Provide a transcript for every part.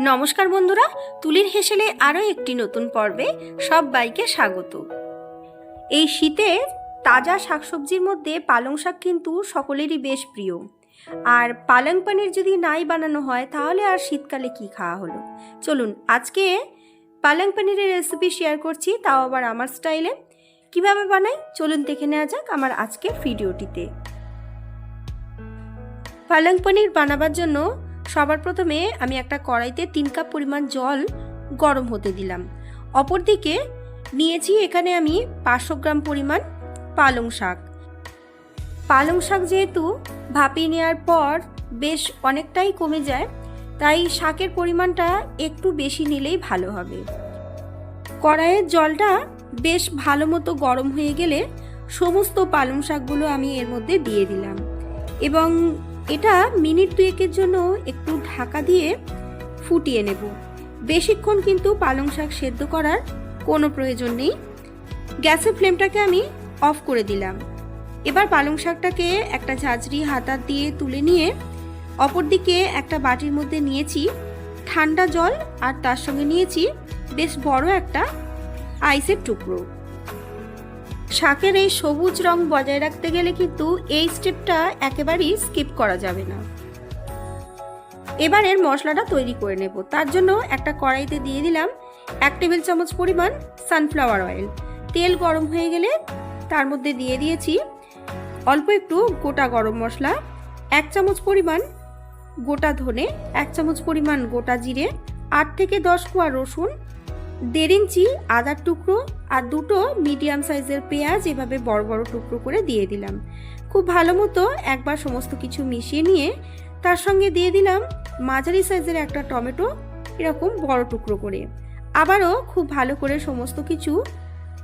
নমস্কার বন্ধুরা, তুলির হেসেলে আরও একটি নতুন পর্বে সব বাইকে স্বাগত। এই শীতে তাজা শাকসবজির মধ্যে পালং শাক কিন্তু সকলেরই বেশ প্রিয়। আর পালং পানির যদি নাই বানানো হয়, তাহলে আর শীতকালে কি খাওয়া হলো? চলুন, আজকে পালং পানিরের রেসিপি শেয়ার করছি, তাও আবার আমার স্টাইলে কীভাবে বানাই? চলুন দেখে নেওয়া যাক আমার আজকের ভিডিওটিতে পালং পনির বানাবার জন্য সবার প্রথমে আমি একটা কড়াইতে তিন কাপ পরিমাণ জল গরম হতে দিলাম। অপরদিকে নিয়েছি এখানে আমি পাঁচশো গ্রাম পরিমাণ পালং শাক। পালং শাক যেহেতু ভাপিয়ে নেওয়ার পর বেশ অনেকটাই কমে যায়, তাই শাকের পরিমাণটা একটু বেশি নিলেই ভালো হবে। কড়াইয়ের জলটা বেশ ভালো মতো গরম হয়ে গেলে সমস্ত পালং শাকগুলো আমি এর মধ্যে দিয়ে দিলাম। এবং এটা মিনিট দুয়েকের জন্য একটু ঢাকা দিয়ে ফুটিয়ে নেব। বেশিক্ষণ কিন্তু পালং শাক সেদ্ধ করার কোনো প্রয়োজন নেই। গ্যাসের ফ্লেমটাকে আমি অফ করে দিলাম। এবার পালং শাকটাকে একটা ঝাঁঝরি হাতার দিয়ে তুলে নিয়ে অপরদিকে একটা বাটির মধ্যে নিয়েছি ঠান্ডা জল আর তার সঙ্গে নিয়েছি বেশ বড় একটা আইসের টুকরো। শাকের এই সবুজ রং বজায় রাখতে গেলে কিন্তু এই স্টেপটা একেবারেই স্কিপ করা যাবে না। এবার এর মশলাটা তৈরি করে নেব। তার জন্য একটা কড়াইতে দিয়ে দিলাম এক টেবিল চামচ পরিমাণ সানফ্লাওয়ার অয়েল তেল গরম হয়ে গেলে তার মধ্যে দিয়ে দিয়েছি অল্প একটু গোটা গরম মশলা, এক চামচ পরিমাণ গোটা ধনে, এক চামচ পরিমাণ গোটা জিরে, আট থেকে দশ কোয়া রসুন দেড় ইঞ্চি আদার টুকরো আর দুটো মিডিয়াম সাইজের পেঁয়াজ এভাবে বড় বড় টুকরো করে দিয়ে দিলাম। খুব ভালো মতো একবার সমস্ত কিছু মিশিয়ে নিয়ে তার সঙ্গে দিয়ে দিলাম মাঝারি সাইজের একটা টমেটো, এরকম বড় টুকরো করে। আবারও খুব ভালো করে সমস্ত কিছু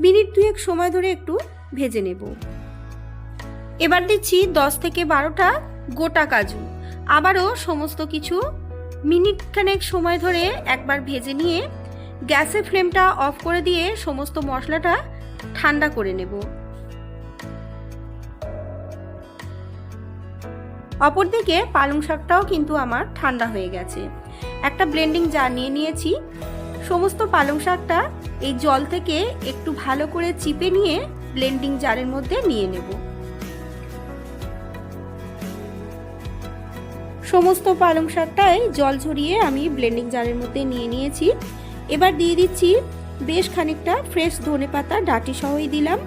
মিনিট দুয়েক সময় ধরে একটু ভেজে নেব। এবার দিচ্ছি দশ থেকে বারোটা গোটা কাজু। আবারও সমস্ত কিছু মিনিট খানেক সময় ধরে একবার ভেজে নিয়ে গ্যাসের ফ্লেমটা অফ করে দিয়ে সমস্ত মশলাটা ঠান্ডা করে নেব। অপরদিকে পালং শাকটাও কিন্তু আমার ঠান্ডা হয়ে গেছে। একটা ব্লেন্ডিং জার নিয়ে নিয়েছি। সমস্ত পালং শাকটা এই জল থেকে একটু ভালো করে চিপে নিয়ে ব্লেন্ডিং জারের মধ্যে নিয়ে নেব। সমস্ত পালং শাকটাই জল ঝরিয়ে আমি ব্লেন্ডিং জারের মধ্যে নিয়ে নিয়েছি। এবার দিয়ে দিচ্ছি বেশ খানিকটা ফ্রেশ ধনে পাতা, ডাটি সহই দিলাম।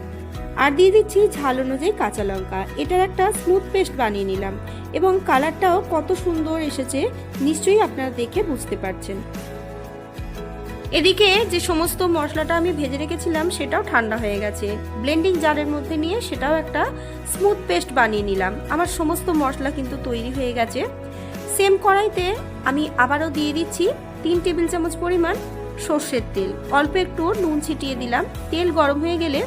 আর দিয়ে দিচ্ছি ঝাল অনুযায়ী কাঁচা লঙ্কা, এটার একটা স্মুথ পেস্ট বানিয়ে নিলাম। এবং কালারটাও কত সুন্দর এসেছে, নিশ্চয়ই আপনারা দেখে বুঝতে পারছেন। এদিকে যে সমস্ত মশলাটা আমি ভেজে রেখেছিলাম, সেটাও ঠান্ডা হয়ে গেছে। ব্লেন্ডিং জারের মধ্যে নিয়ে সেটাও একটা স্মুথ পেস্ট বানিয়ে নিলাম। আমার সমস্ত মশলা কিন্তু তৈরি হয়ে গেছে। সেম কড়াইতে আমি আবারও দিয়ে দিচ্ছি তিন টেবিল চামচ পরিমাণ সর্ষের তেল। অল্প একটু নুন ছিটিয়ে দিলাম। তেল গরম হয়ে গেলে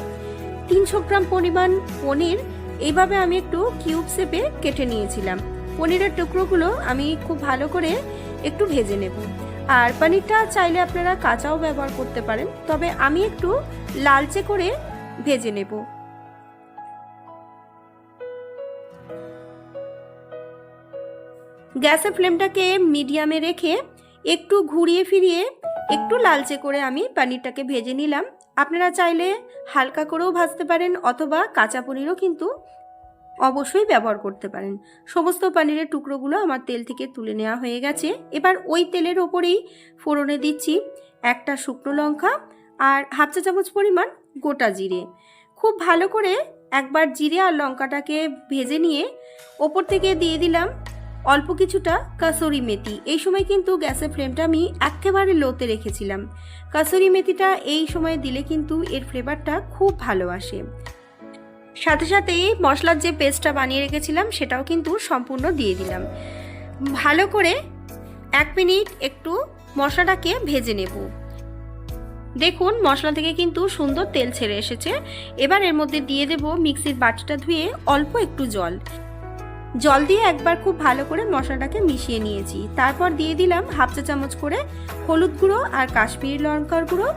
তিনশো গ্রাম পরিমাণ পনির এইভাবে আমি একটু কিউব শেপে কেটে নিয়েছিলাম। পনিরের টুকরোগুলো আমি খুব ভালো করে একটু ভেজে নেব। আর পনিরটা চাইলে আপনারা কাঁচাও ব্যবহার করতে পারেন, তবে আমি একটু লালচে করে ভেজে নেব। গ্যাসের ফ্লেমটাকে মিডিয়ামে রেখে একটু ঘুরিয়ে ফিরিয়ে একটু লালচে করে আমি পনিরটাকে ভেজে নিলাম। আপনারা চাইলে হালকা করেও ভাজতে পারেন অথবা কাঁচা পনিরও কিন্তু অবশ্যই ব্যবহার করতে পারেন। সমস্ত পনিরের টুকরোগুলো আমার তেল থেকে তুলে নেওয়া হয়ে গেছে। এবার ওই তেলের ওপরেই ফোড়নে দিচ্ছি একটা শুকনো লঙ্কা আর হাফ চা চামচ পরিমাণ গোটা জিরে। খুব ভালো করে একবার জিরে আর লঙ্কাটাকে ভেজে নিয়ে ওপর থেকে দিয়ে দিলাম অল্প কিছুটা কাসুরি মেথি। এই সময় কিন্তু গ্যাসের ফ্লেমটা আমি একেবারে লোতে রেখেছিলাম। কাসুরি মেথিটা এই সময় দিলে কিন্তু এর ফ্লেভারটা খুব ভালো আসে। সাথে সাথেই মশলার যে পেস্টটা বানিয়ে রেখেছিলাম, সেটাও কিন্তু সম্পূর্ণ দিয়ে দিলাম। ভালো করে এক মিনিট একটু মশলাটাকে ভেজে নেব। দেখুন, মশলা থেকে কিন্তু সুন্দর তেল ছেড়ে এসেছে। এবার এর মধ্যে দিয়ে দেব মিক্সির বাটিটা ধুয়ে অল্প একটু জল। জল দিয়ে একবার খুব ভালো করে মশলাটাকে মিশিয়ে নিয়েছি। তারপর দিয়ে দিলাম হাফ চা চামচ করে হলুদ গুঁড়ো আর কাশ্মীরি লঙ্কার গুঁড়ো।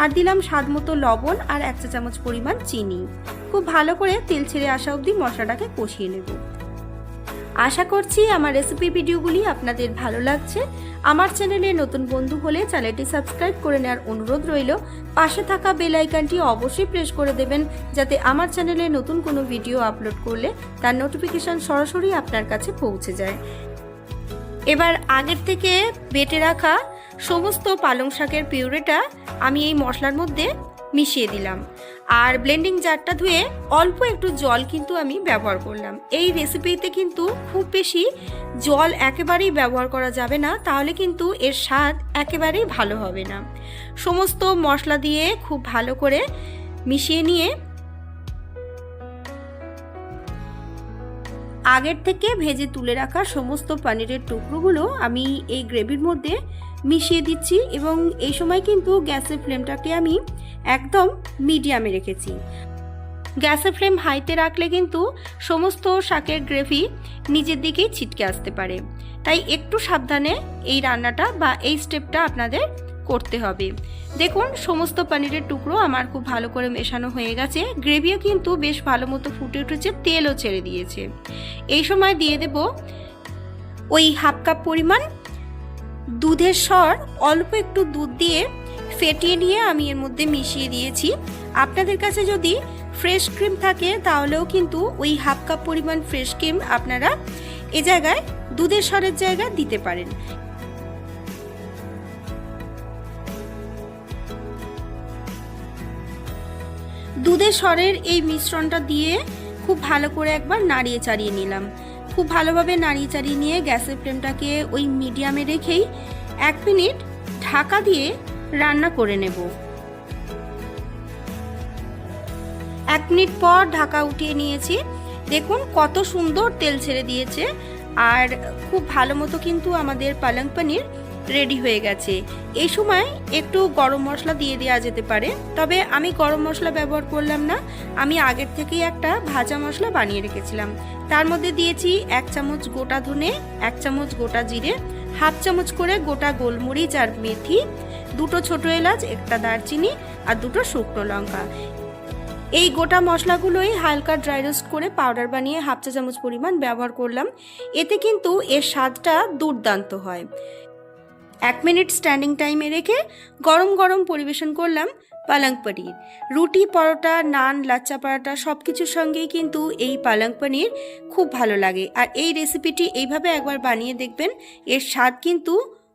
আর দিলাম স্বাদ মতো লবণ আর এক চা চামচ পরিমাণ চিনি। খুব ভালো করে তেল ছেড়ে আসা অবধি মশলাটাকে কষিয়ে নেব। আশা করছি আমার রেসিপি ভিডিওগুলি আপনাদের ভালো লাগছে। আমার চ্যানেলে নতুন বন্ধু হলে চ্যানেলটি সাবস্ক্রাইব করে নেওয়ার অনুরোধ রইল। পাশে থাকা বেল আইকনটি অবশ্যই প্রেস করে দেবেন, যাতে আমার চ্যানেলে নতুন কোনো ভিডিও আপলোড করলে তার নোটিফিকেশন সরাসরি আপনার কাছে পৌঁছে যায়। এবার আগের থেকে বেটে রাখা সমস্ত পালং শাকের পিউরেটা আমি এই মশলার মধ্যে মিশিয়ে দিলাম। আর ব্লেন্ডিং জারটা ধুয়ে অল্প একটু জল কিন্তু আমি ব্যবহার করলাম। এই রেসিপিতে কিন্তু খুব বেশি জল একেবারেই ব্যবহার করা যাবে না, তাহলে কিন্তু এর স্বাদ একেবারেই ভালো হবে না। সমস্ত মশলা দিয়ে খুব ভালো করে মিশিয়ে নিয়ে আগের থেকে ভেজে তুলে রাখা সমস্ত পনিরের টুকরোগুলো আমি এই গ্রেভির মধ্যে মিশিয়ে দিচ্ছি এবং এই সময় কিন্তু গ্যাসের ফ্লেমটাকে আমি একদম মিডিয়ামে রেখেছি। গ্যাসের ফ্লেম হাইতে রাখলে কিন্তু সমস্ত শাকের গ্রেভি নিজের দিকেই ছিটকে আসতে পারে। তাই একটু সাবধানে এই রান্নাটা বা এই স্টেপটা আপনাদের করতে হবে। দেখুন, সমস্ত পনিরের টুকরো আমার খুব ভালো করে মেশানো হয়ে গেছে। গ্রেভিও কিন্তু বেশ ভালো মতো ফুটে উঠেছে, তেলও ছেড়ে দিয়েছে। এই সময় দিয়ে দেব ওই হাফ কাপ পরিমাণ দুধের স্বর অল্প একটু দুধ দিয়ে ফেটিয়ে নিয়ে আমি এর মধ্যে মিশিয়ে দিয়েছি। আপনাদের কাছে যদি ফ্রেশ ক্রিম থাকে, তাহলেও কিন্তু ওই হাফ কাপ পরিমাণ ফ্রেশ ক্রিম আপনারা এ জায়গায় দুধের স্বরের জায়গায় দিতে পারেন। দুধের স্বরের এই মিশ্রণটা দিয়ে খুব ভালো করে একবার নাড়িয়ে চাড়িয়ে নিলাম। খুব ভালোভাবে নাড়িয়ে চাড়িয়ে নিয়ে গ্যাসের ফ্লেমটাকে ওই মিডিয়ামে রেখেই এক মিনিট ঢাকা দিয়ে রান্না করে নেব। এক মিনিট পর ঢাকা উঠিয়ে নিয়েছি। দেখুন কত সুন্দর তেল ছেড়ে দিয়েছে। আর খুব ভালো মতো কিন্তু আমাদের পালং পনির রেডি হয়ে গেছে। এই সময় একটু গরম মশলা দিয়ে দেওয়া যেতে পারে, তবে আমি গরম মশলা ব্যবহার করলাম না। আমি আগের থেকেই একটা ভাজা মশলা বানিয়ে রেখেছিলাম। তার মধ্যে দিয়েছি এক চামচ গোটা ধনে, এক চামচ গোটা জিরে, হাফ চামচ করে গোটা গোলমরিচ আর মেথি, দুটো ছোট এলাচ, একটা দারচিনি আর দুটো শুকনো লঙ্কা। এই গোটা মশলাগুলোই হালকা ড্রাই রোস্ট করে পাউডার বানিয়ে হাফ চা চামচ পরিমাণ ব্যবহার করলাম। এতে কিন্তু এর স্বাদটা দুর্দান্ত হয়। এক মিনিট স্ট্যান্ডিং টাইমে রেখে গরম গরম পরিবেশন করলাম পালং পনির। রুটি, পরোটা, নান, লাচ্চা, পরোটা সব কিছুর সঙ্গেই কিন্তু এই পালং পনির খুব ভালো লাগে। আর এই রেসিপিটি এইভাবে একবার বানিয়ে দেখবেন, এর স্বাদ কিন্তু